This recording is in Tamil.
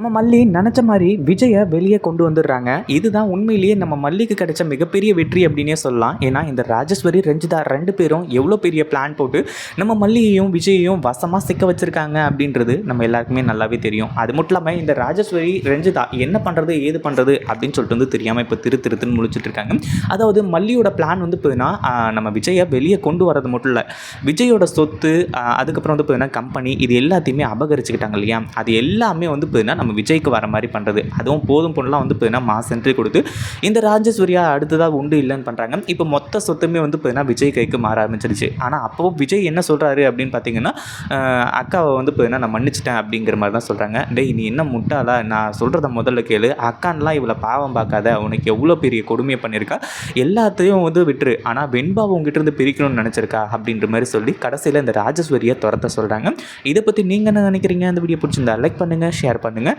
நம்ம மல்லி நினச்ச மாதிரி விஜயை வெளியே கொண்டு வந்துடுறாங்க. இதுதான் உண்மையிலேயே நம்ம மல்லிக்கு கிடைச்ச மிகப்பெரிய வெற்றி அப்படின்னே சொல்லலாம். ஏன்னா இந்த ராஜேஸ்வரி ரஞ்சிதா ரெண்டு பேரும் எவ்வளோ பெரிய பிளான் போட்டு நம்ம மல்லியையும் விஜயையும் வசமாக சிக்க வச்சுருக்காங்க அப்படின்றது நம்ம எல்லாருக்குமே நல்லாவே தெரியும். அது மட்டும் இல்லாமல் இந்த ராஜேஸ்வரி ரஞ்சிதா என்ன பண்ணுறது ஏது பண்ணுறது அப்படின்னு சொல்லிட்டு வந்து தெரியாமல் இப்போ திரு திருத்துன்னு முழிச்சிட்டு இருக்காங்க. அதாவது மல்லியோட பிளான் வந்து பார்த்தீங்கன்னா நம்ம விஜயை வெளியே கொண்டு வரது மட்டும் இல்லை. விஜயோட சொத்து அதுக்கப்புறம் வந்து பார்த்தீங்கன்னா கம்பெனி இது எல்லாத்தையுமே அபகரிச்சுக்கிட்டாங்க இல்லையா? அது எல்லாமே வந்து பார்த்தீங்கன்னா நம்ம விஜய்க்கு வர மாதிரி பண்ணுறது அதுவும் போதும் பொண்ணெலாம் வந்து பார்த்தீங்கன்னா மாஸ் என்ட்ரி கொடுத்து இந்த ராஜசூர்யா அடுத்ததாக உண்டு இல்லைன்னு பண்ணுறாங்க இப்போ மொத்த சொத்துமே வந்து பார்த்தீங்கன்னா விஜய் கைக்கு மாற ஆரம்பிச்சிருச்சு. ஆனால் அப்போ விஜய் என்ன சொல்கிறாரு அப்படின்னு பார்த்தீங்கன்னா அக்காவை வந்து பார்த்தீங்கன்னா நான் மன்னிச்சிட்டேன் அப்படிங்கிற மாதிரி தான் சொல்கிறாங்க டேய் நீ என்ன முட்டாளா? நான் சொல்கிறத முதல்ல கேளு. அக்கான்லாம் இவ்வளோ பாவம் பார்க்காத. உனக்கு எவ்வளோ பெரிய கொடுமையை பண்ணியிருக்கா? எல்லாத்தையும் வந்து விட்டுரு. ஆனால் வெண்பாவை உங்ககிட்ட இருந்து பிரிக்கணும்னு நினச்சிருக்கா? அப்படின்ற மாதிரி சொல்லி கடைசியில் இந்த ராஜஸ்வரியை துரத்த சொல்கிறாங்க இதை பற்றி நீங்கள் என்ன நினைக்கிறீங்க? அந்த வீடியோ பிடிச்சிருந்தா லைக் பண்ணுங்கள் ஷேர் பண்ணுங்கள்